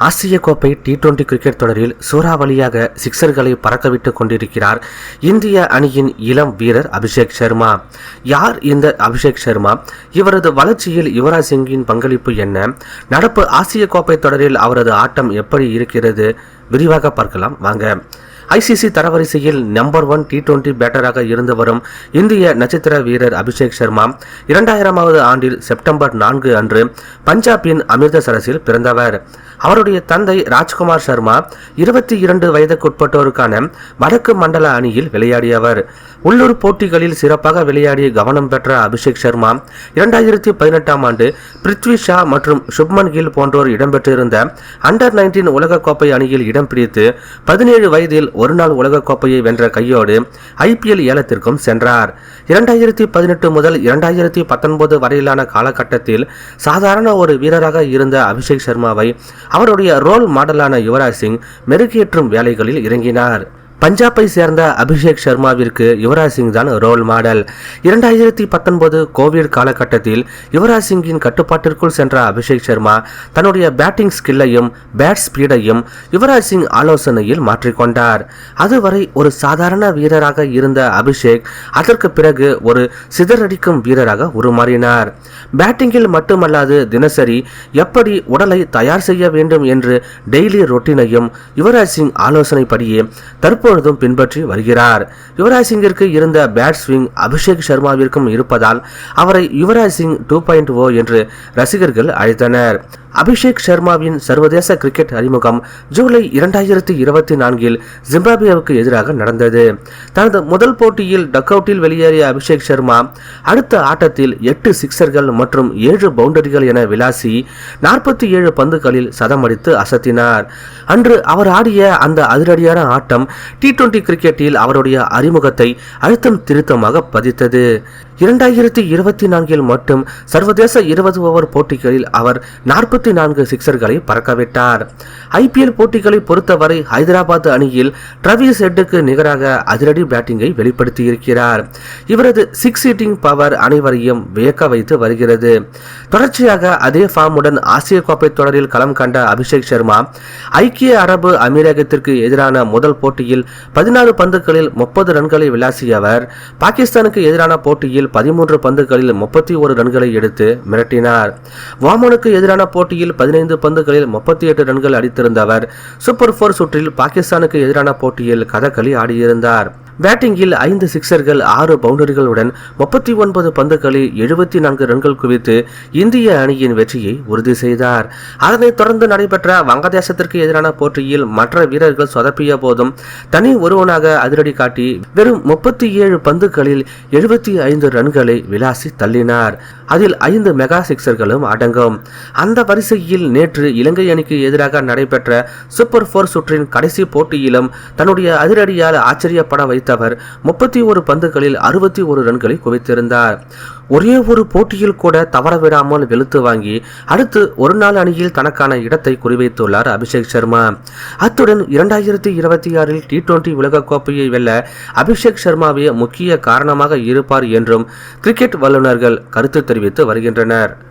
ஆசிய கோப்பை T twenty cricket தொடரில் சூறாவளியாக சிக்சர்களை பறக்கவிட்டுக் கொண்டிருக்கிறார் இந்திய அணியின் இளம் வீரர் அபிஷேக் சர்மா. யார் இந்த அபிஷேக் சர்மா? இவரது வளர்ச்சியில் யுவராஜ் சிங்கின் பங்களிப்பு என்ன? நடப்பு ஆசிய கோப்பை தொடரில் அவரது ஆட்டம் எப்படி இருக்கிறது? விரிவாக பார்க்கலாம் வாங்க. ஐசிசி தரவரிசையில் நம்பர் ஒன் டி டுவெண்டி பேட்டராக இருந்து வரும் இந்திய நட்சத்திர வீரர் அபிஷேக் சர்மா இரண்டாயிரமாவது ஆண்டில் செப்டம்பர் நான்கு அன்று பஞ்சாபின் அமிர்தசரஸில் பிறந்தவர். அவருடைய தந்தை ராஜ்குமார் சர்மா இருபத்தி இரண்டு வயதுக்குட்பட்டோருக்கான வடக்கு மண்டல அணியில் விளையாடியவர். உள்ளூர் போட்டிகளில் சிறப்பாக விளையாடி கவனம் பெற்ற அபிஷேக் சர்மா இரண்டாயிரத்தி பதினெட்டாம் ஆண்டு பிருத்வி ஷா மற்றும் சுப்மன் கில் போன்றோர் இடம்பெற்றிருந்த அண்டர் நைன்டீன் உலகக்கோப்பை அணியில் இடம் பிடித்து பதினேழு வயதில் ஒருநாள் உலகக்கோப்பையை வென்ற கையோடு ஐபிஎல் ஏலத்திற்கும் சென்றார். இரண்டாயிரத்தி பதினெட்டு முதல் இரண்டாயிரத்தி பத்தொன்பது வரையிலான காலகட்டத்தில் சாதாரண ஒரு வீரராக இருந்த அபிஷேக் சர்மாவை அவருடைய ரோல் மாடலான யுவராஜ் சிங் மெருகேற்றும் வேலைகளில் இறங்கினார். பஞ்சாபை சேர்ந்த அபிஷேக் சர்மாவிற்கு யுவராஜ் சிங் தான் ரோல் மாடல். இரண்டாயிரத்தி பத்தொன்பது கோவிட் காலகட்டத்தில் யுவராஜ் சிங்கின் கட்டுப்பாட்டிற்குள் சென்ற அபிஷேக் சர்மா தன்னுடைய பேட்டிங் ஸ்கில்லையும் பேட் ஸ்பீடையும் யுவராஜ் சிங் ஆலோசனையில் மாற்றிக்கொண்டார். அதுவரை ஒரு சாதாரண வீரராக இருந்த அபிஷேக் அதற்கு பிறகு ஒரு சிதறடிக்கும் வீரராக உருமாறினார். பேட்டிங்கில் மட்டுமல்லாது தினசரி எப்படி உடலை தயார் செய்ய வேண்டும் என்று டெய்லி ரொட்டீனையும் யுவராஜ் சிங் ஆலோசனைப்படியே தற்போது இப்பொழுதும் பின்பற்றி வருகிறார். யுவராஜ் சிங்கிற்கு இருந்த பேட் ஸ்விங் அபிஷேக் சர்மாவிற்கும் இருப்பதால் அவரை Yuvraj Singh two point O என்று ரசிகர்கள் அழைத்தனர். அபிஷேக் சர்மாவின் சர்வதேச கிரிக்கெட் அறிமுகம் ஜூலை இரண்டாயிரத்தி இருபத்தி நான்கில் ஜிம்பாப்வேவுக்கு எதிராக நடந்தது. தனது முதல் போட்டியில் டக் அவுட்டில் வெளியேறிய அபிஷேக் சர்மா அடுத்த ஆட்டத்தில் எட்டு சிக்சர்கள் மற்றும் ஏழு பவுண்டரிகள் என விளாசி நாற்பத்தி ஏழு பந்துகளில் சதமடித்து அசத்தினார். அன்று அவர் ஆடிய அந்த அதிரடியான ஆட்டம் டி டுவெண்டி கிரிக்கெட்டில் அவருடைய அறிமுகத்தை அழுத்தம் திருத்தமாக பதித்தது. இரண்டாயிரத்தி இருபத்தி நான்கில் மட்டும் சர்வதேச இருபது ஓவர் போட்டிகளில் அவர் நாற்பத்தி நான்கு சிக்சர்களை பறக்கவிட்டார். ஐபிஎல் போட்டிகளை பொறுத்தவரை ஹைதராபாத் அணியில் ட்ரவிஸ் ஹெட்டுக்கு நிகராக அதிரடி பேட்டிங்கை வெளிப்படுத்தியிருக்கிறார். இவரது சிக்ஸ் ஹீட்டிங் பவர் அனைவரையும் வியக்க வைத்து வருகிறது. தொடர்ச்சியாக அதே ஃபார்முடன் ஆசிய கோப்பை தொடரில் களம் கண்ட அபிஷேக் சர்மா ஐக்கிய அரபு அமீரகத்திற்கு எதிரான முதல் போட்டியில் பதினாறு பந்துகளில் முப்பது ரன்களை விளாசிய அவர் பாகிஸ்தானுக்கு எதிரான போட்டியில் பதிமூன்று பந்துகளில் முப்பத்தி ஒரு ரன்களை எடுத்து மிரட்டினார். வாமனுக்கு எதிரான போட்டியில் பதினைந்து பந்துகளில் முப்பத்தி எட்டு ரன்கள் அடித்திருந்தவர். சூப்பர் போர் சுற்றில் பாகிஸ்தானுக்கு எதிரான போட்டியில் கதகளி ஆடியிருந்தார். பேட்டிங்கில் ஐந்து சிக்சர்கள் ஆறு பவுண்டரிகளுடன் முப்பத்தி ஒன்பது பந்துகளில் எழுபத்தி நான்கு ரன்கள் குவித்து இந்திய அணியின் வெற்றியை உறுதி செய்தார். அதனைத் தொடர்ந்து நடைபெற்ற வங்கதேசத்திற்கு எதிரான போட்டியில் மற்ற வீரர்கள் சொதப்பிய போதும் தனி ஒருவனாக அதிரடி காட்டி வெறும் முப்பத்தி ஏழு பந்துகளில் எழுபத்தி ஐந்து ரன்களை விளாசி தள்ளினார். அதில் ஐந்து மெகா சிக்சர்களும் அடங்கும். அந்த வரிசையில் நேற்று இலங்கை அணிக்கு எதிராக நடைபெற்ற சூப்பர் போர் சுற்றின் கடைசி போட்டியிலும் தன்னுடைய அதிரடியால் ஆச்சரியப்பட அவர் முப்பத்தி ஒரு பந்துகளில் அறுபத்தி ஒரு ரன்களை குவித்திருந்தார். ஒரே ஒரு போட்டியில் கூட தவறவிடாமல் வெளுத்து வாங்கி அடுத்து ஒரு நாள் அணியில் தனக்கான இடத்தை குறிவைத்துள்ளார் அபிஷேக் சர்மா. அத்துடன் இரண்டாயிரத்தி இருபத்தி ஆறில் டி டுவெண்டி உலகக்கோப்பையை வெல்ல அபிஷேக் சர்மாவே முக்கிய காரணமாக இருப்பார் என்றும் கிரிக்கெட் வல்லுநர்கள் கருத்து தெரிவித்து வருகின்றனர்.